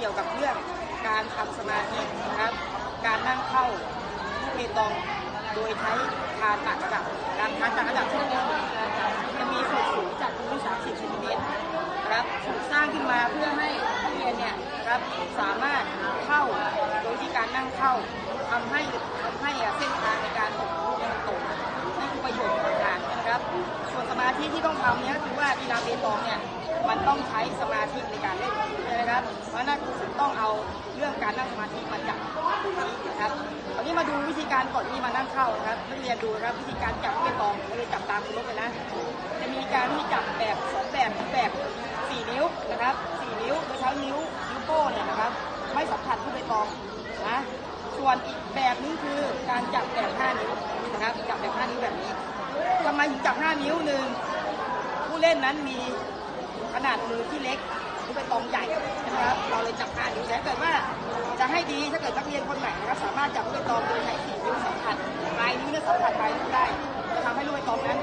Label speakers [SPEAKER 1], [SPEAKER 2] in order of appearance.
[SPEAKER 1] เกี่ยวกับเรื่องการทำสมาธินะครับ การนั่งเข้าลูกเปตองโดยใช้คานต่างระดับ การคานต่างระดับที่นี้จะมีส่วนสูงจากพื้น30เซนติเมตรนะครับถูกสร้างขึ้นมาเพื่อให้นักเรียนเนี่ยครับสามารถเข้าโดยที่การนั่งเข้าทำให้ทำให้เส้นทางในการตกลูกเนี่ยมันตกนี่คือประโยชน์ของการนะครับ ส่วนสมาธิที่ต้องทำเนี่ยคือว่ากีฬาเปตองเนี่ย มันต้องใช้สมาธิในการเล่นนะครับ เพราะนั้นครูฝึกต้องเอาเรื่องการนั่งสมาธิมาจับตรงนี้นะครับคราวนี้มาดูวิธีการก่อนที่มานั่งเข้านะครับนักเรียนดูนะครับวิธีการจับเปตองเรียจับตามคุณลบไปนะ จะมีการที่จับแบบสองแบบแบบสี่นิ้วนะครับสี่นิ้วโดยใช้นิ้วนิ้วโป้เนี่ยนะครับ ไม่สัมผัสที่ใบตองนะส่วนอีกแบบนึงคือการจับแบบ5นิ้วนะครับจับแบบ5นิ้วแบบนี้ทำไมถึงจับ5นิ้วหนึ่งผู้เล่นนั้นมี ขนาดมือที่เล็กหรือเป็นตองใหญ่นะครับ เราเลยจับอ่านอยู่แต่ถ้าเกิดว่าจะให้ดีถ้าเกิดนักเรียนคนไหนนะครับสามารถจับลูกใตองโดยใช้สี่นิ้วสัมผัสปลายนิ้วเนี่สัมผัสปลายนิ้วได้จะทำให้ลูกใบตองนั้น